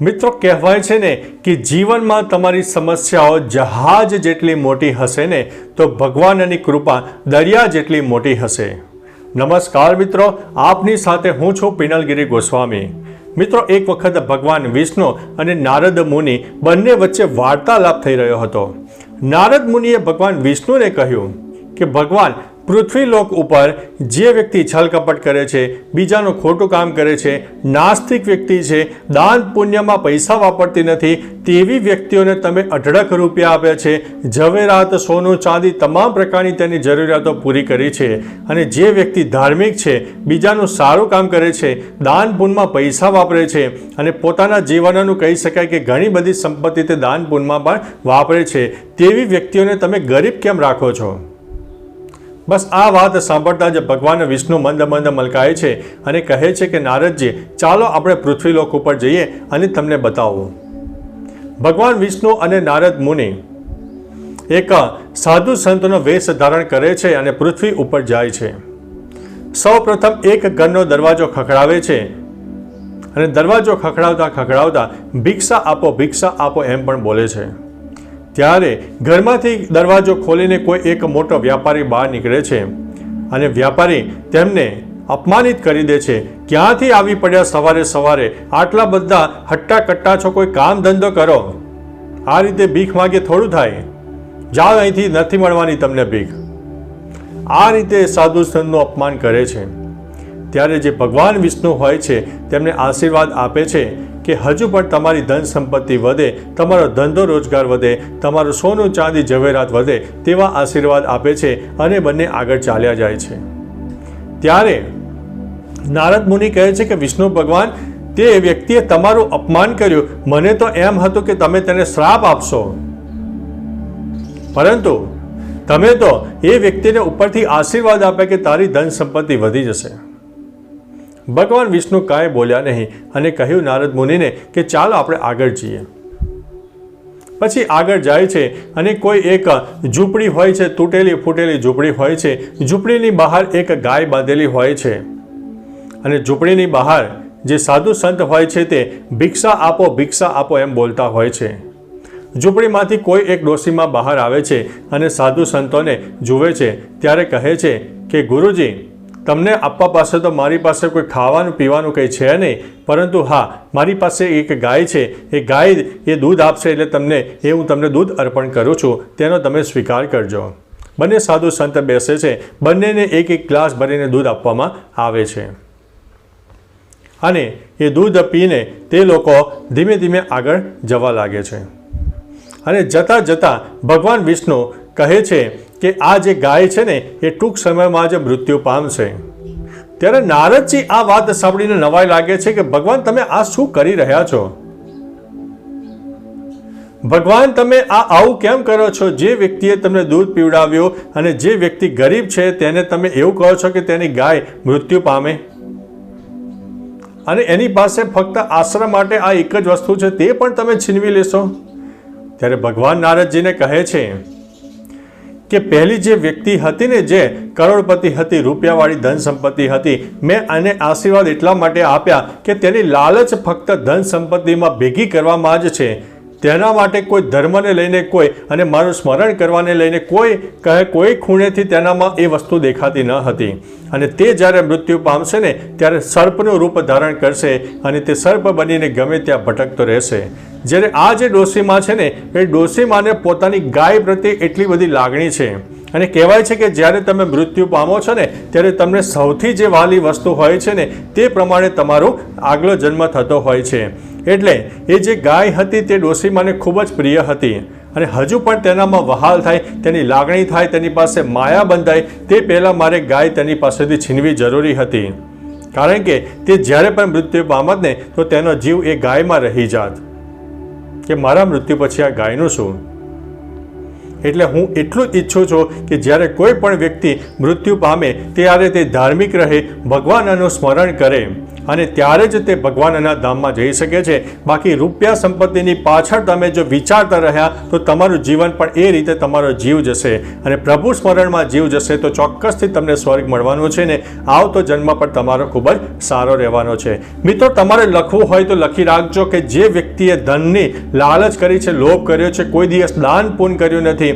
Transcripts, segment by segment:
મિત્રો, કહેવાય છે ને કે જીવનમાં તમારી સમસ્યાઓ જહાજ જેટલી મોટી હશે ને, તો ભગવાનની કૃપા દરિયા જેટલી મોટી હશે. નમસ્કાર મિત્રો, આપની સાથે હું છું પિનલગીરી ગોસ્વામી. મિત્રો, એક વખત ભગવાન વિષ્ણુ અને નારદ મુનિ બંને વચ્ચે વાર્તાલાપ થઈ રહ્યો હતો. નારદ મુનિએ ભગવાન વિષ્ણુને કહ્યું કે, ભગવાન પૃથ્વીલોક ઉપર જે વ્યક્તિ છલકપટ કરે છે, બીજાનું ખોટું કામ કરે છે, નાસ્તિક વ્યક્તિ છે, દાન પુણ્યમાં પૈસા વાપરતી નથી, તેવી વ્યક્તિઓને તમે અઢળક રૂપિયા આપ્યા છે. ઝવેરાત, સોનું, ચાંદી તમામ પ્રકારની તેની જરૂરિયાતો પૂરી કરી છે. અને જે વ્યક્તિ ધાર્મિક છે, બીજાનું સારું કામ કરે છે, દાન પુણ્યમાં પૈસા વાપરે છે. અને પોતાના જીવનનું કહી શકાય કે ઘણી બધી સંપત્તિ તે દાન પુણ્યમાં પણ વાપરે છે. તેવી વ્યક્તિઓને તમે ગરીબ કેમ રાખો છો? બસ આ વાત સાંભળતા જ ભગવાન વિષ્ણુ મંદ મંદ મલકાય છે અને કહે છે કે, નારદજી, ચાલો આપણે પૃથ્વીલોક ઉપર જઈએ અને તમને બતાવું. ભગવાન વિષ્ણુ અને નારદ મુનિ એક સાધુ સંતનો વેશ ધારણ કરે છે અને પૃથ્વી ઉપર જાય છે. સૌ પ્રથમ એક ઘરનો દરવાજો ખખડાવે છે અને દરવાજો ખખડાવતા ખખડાવતા ભિક્ષા આપો ભિક્ષા આપો એમ પણ બોલે છે. ત્યારે ઘરમાંથી દરવાજો ખોલીને કોઈ એક મોટો વ્યાપારી બહાર નીકળે છે અને વ્યાપારી તેમને અપમાનિત કરી દે છે. ક્યાંથી આવી પડ્યા સવારે સવારે? આટલા બધા હટ્ટા કટ્ટા છો કોઈ કામ ધંધો કરો? આ રીતે ભીખ માગે થોડું થાય. જાઓ અહીંથી, નથી મળવાની તમને ભીખ. આ રીતે સાધુ સંતનું અપમાન કરે છે. ત્યારે જે ભગવાન વિષ્ણુ હોય છે, તેમને આશીર્વાદ આપે છે. કે હજુ પણ તમારી ધન સંપત્તિ વધે, તમારો ધંધો રોજગાર વધે, તમારું સોનું, ચાંદી, ઝવેરાત વધે તેવા આશીર્વાદ આપે છે અને બંને આગળ ચાલ્યા જાય છે. ત્યારે નારદ મુનિ કહે છે કે, વિષ્ણુ ભગવાન, તે વ્યક્તિએ તમારું અપમાન કર્યું. મને તો એમ હતું કે તમે તેને શ્રાપ આપશો. પરંતુ તમે તો એ વ્યક્તિને ઉપરથી આશીર્વાદ આપે કે તારી ધન સંપત્તિ વધી જશે. ભગવાન વિષ્ણુ કાંઈ બોલ્યા નહીં અને કહ્યું નારદ મુનિને કે ચાલો આપણે આગળ જઈએ. પછી આગળ જાય છે અને કોઈ એક ઝૂંપડી હોય છે, તૂટેલી ફૂટેલી ઝૂંપડી હોય છે, ઝૂંપડીની બહાર એક ગાય બાંધેલી હોય છે. અને ઝૂંપડીની બહાર જે સાધુ સંત હોય છે તે ભિક્ષા આપો ભિક્ષા આપો એમ બોલતા હોય છે. ઝૂંપડીમાંથી કોઈ એક ડોશીમાં બહાર આવે છે અને સાધુ સંતોને જુએ છે, ત્યારે કહે છે કે ગુરુજી તમને આપવા પાસે તો મારી પાસે કોઈ ખાવાનું પીવાનું કંઈ છે નહીં, પરંતુ હા, મારી પાસે એક ગાય છે. એ ગાય એ દૂધ આપશે એટલે તમને, એ હું તમને દૂધ અર્પણ કરું છું. તેનો તમે સ્વીકાર કરજો. બંને સાધુ સંત બેસે છે. બંનેને એક એક ગ્લાસ ભરીને દૂધ આપવામાં આવે છે. અને એ દૂધ પીને તે લોકો ધીમે ધીમે આગળ જવા લાગે છે. અને જતાં જતાં ભગવાન વિષ્ણુ કહે છે કે આ જે ગાય છે ને, એ ટૂંક સમયમાં જ મૃત્યુ પામશે. ત્યારે નારદજી આ વાત સાંભળીને નવાઈ લાગે છે કે, ભગવાન તમે આ શું કરી રહ્યા છો? ભગવાન, તમે આ આવું કેમ કરો છો? જે વ્યક્તિએ તમને દૂધ પીવડાવ્યું અને જે વ્યક્તિ ગરીબ છે, તેને તમે એવું કહો છો કે તેની ગાય મૃત્યુ પામે? અને એની પાસે ફક્ત આશ્રમ માટે આ એક જ વસ્તુ છે, તે પણ તમે છીનવી લેશો? ત્યારે ભગવાન નારદજીને કહે છે કે પહેલી જે વ્યક્તિ હતી ને જે કરોડપતિ હતી, રૂપિયાવાળી ધન સંપત્તિ હતી, મેં આને આશીર્વાદ એટલા માટે આપ્યા કે તેની લાલચ ફક્ત ધન સંપત્તિમાં ભેગી કરવામાં જ છે. તેના માટે કોઈ ધર્મને લઈને કોઈ અને મારું સ્મરણ કરવાને લઈને કોઈ કહે, કોઈ ખૂણેથી તેનામાં એ વસ્તુ દેખાતી ન હતી. અને તે જ્યારે મૃત્યુ પામશે ને, ત્યારે સર્પનું રૂપ ધારણ કરશે અને તે સર્પ બનીને ગમે ત્યાં ભટકતો રહેશે. જ્યારે આ જે ડોસીમા છે ને, એ ડોસીમાને પોતાની ગાય પ્રત્યે એટલી બધી લાગણી છે. અને કહેવાય છે કે જ્યારે તમે મૃત્યુ પામો છો ને, ત્યારે તમને સૌથી જે વાલી વસ્તુ હોય છે ને, તે પ્રમાણે તમારો આગલો જન્મ થતો હોય છે. એટલે એ જે ગાય હતી તે ડોસીમાને ખૂબ જ પ્રિય હતી. અને હજુ પણ તેનામાં વહાલ થાય, તેની લાગણી થાય, તેની પાસે માયા બંધાય, તે પહેલાં મારે ગાય તેની પાસેથી છીનવી જરૂરી હતી. કારણ કે તે જ્યારે પણ મૃત્યુ પામત ને, તો તેનો જીવ એ ગાયમાં રહી જાત. કે મારા મૃત્યુ પછી આ ગાયનું શું? એટલે હું એટલું જ ઈચ્છું છું કે જ્યારે કોઈ પણ વ્યક્તિ મૃત્યુ પામે ત્યારે તે ધાર્મિક રહે ભગવાનનું સ્મરણ કરે. અને ત્યારે જ તે ભગવાનના ધામમાં જઈ શકે છે. બાકી રૂપિયા સંપત્તિની પાછળ તમે જો વિચારતા રહ્યા, તો તમારું જીવન પણ એ રીતે તમારો જીવ જશે. અને પ્રભુ સ્મરણમાં જીવ જશે તો ચોક્કસથી તમને સ્વર્ગ મળવાનું છે ને આવતો જન્મ પણ તમારો ખૂબ જ સારો રહેવાનો છે. મિત્રો, તમારે લખવું હોય તો લખી રાખજો કે જે વ્યક્તિએ ધનની લાલચ કરી છે, લોભ કર્યો છે, કોઈ દિવસ દાન પૂન કર્યું નથી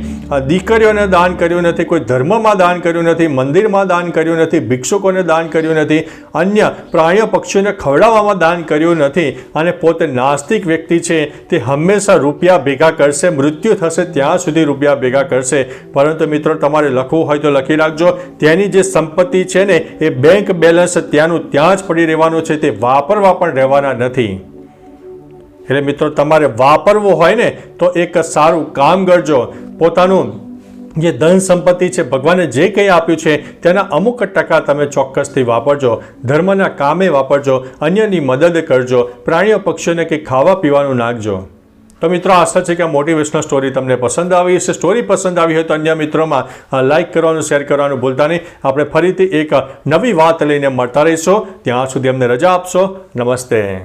દીકરીઓને દાન કર્યું નથી, કોઈ ધર્મમાં દાન કર્યું નથી, મંદિરમાં દાન કર્યું નથી, ભિક્ષુકોને દાન કર્યું નથી, અન્ય પ્રાણીઓ પક્ષીઓને ખવડાવવામાં દાન કર્યું નથી અને પોતે નાસ્તિક વ્યક્તિ છે, તે હંમેશા રૂપિયા ભેગા કરશે, મૃત્યુ થશે ત્યાં સુધી રૂપિયા ભેગા કરશે. પરંતુ મિત્રો, તમારે લખવું હોય તો લખી રાખજો. તેની જે સંપત્તિ છે ને, એ બેંક બેલેન્સ ત્યાંનું ત્યાં જ પડી રહેવાનું છે, તે વાપરવા પણ રહેવાના નથી. એટલે મિત્રો, તમારે વાપરવું હોય ને, તો એક સારું કામ કરજો. પોતાનું જે ધન સંપત્તિ છે, ભગવાને જે કંઈ આપ્યું છે, તેના અમુક ટકા તમે ચોક્કસથી વાપરજો. ધર્મના કામે વાપરજો. અન્યની મદદ કરજો. પ્રાણીઓ પક્ષીઓને કંઈ ખાવા પીવાનું નાખજો. તો મિત્રો, આશા છે કે આ મોટિવેશનલ સ્ટોરી તમને પસંદ આવી હશે. સ્ટોરી પસંદ આવી હોય તો અન્ય મિત્રોમાં લાઇક કરવાનું શેર કરવાનું ભૂલતા નહીં. આપણે ફરીથી એક નવી વાત લઈને મળતા રહીશું. ત્યાં સુધી અમને રજા આપશો. નમસ્તે.